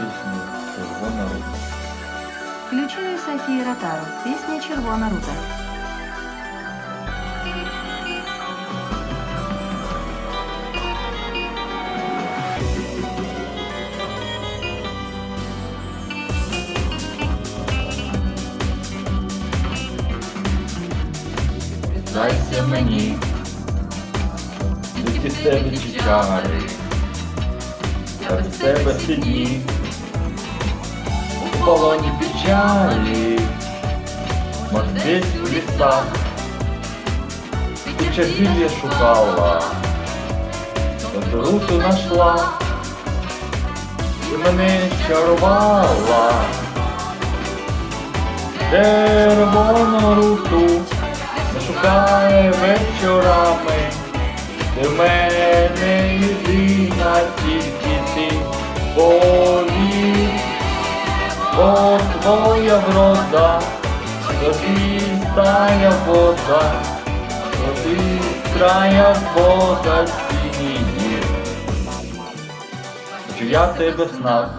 пісню Червона рута. Включили Софії Ротару. Пісня Червона рута. Дайся мені, від тебе чари, та від тебе ці дні, полоні печалі, може десь в лісах, ти часів я шукала, та руту нашла, і мене чарувала. Червону руту. Не шукає вечорами, ти в мене єдина тільки ти бо твоя врода, тобі стая вода, тобі края вода сініє. Чи я тебе снах,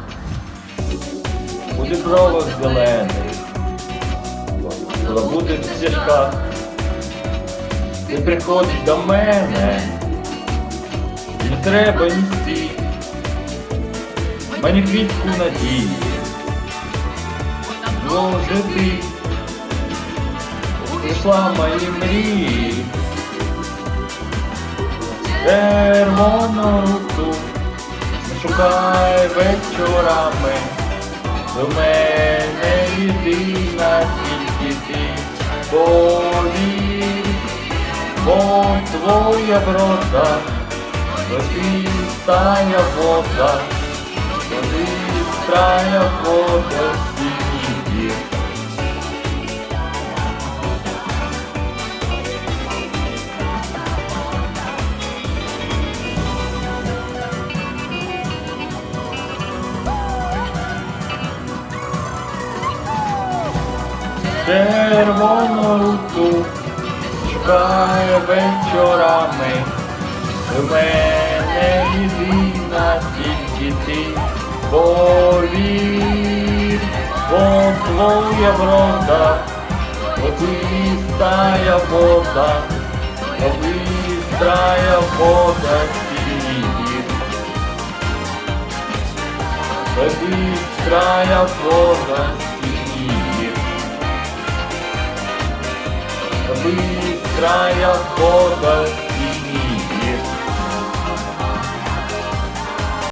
у дібровах зелених, забути в стежках. Ти приходиш до мене, не треба ні стій, мені квітку надії. Боже ти, прийшла мої мрії, червону руку, шукай вечорами, до мене єдина тільки ти. Повір. Бо твоя врода, тобі стая вода, тобі стая вода Червону руку шукає вечорами, в мене єдина тільки ти повір, бо твоя врода, тобі вода, тобі вода. Тобі края вода сіє. Тобі краях вода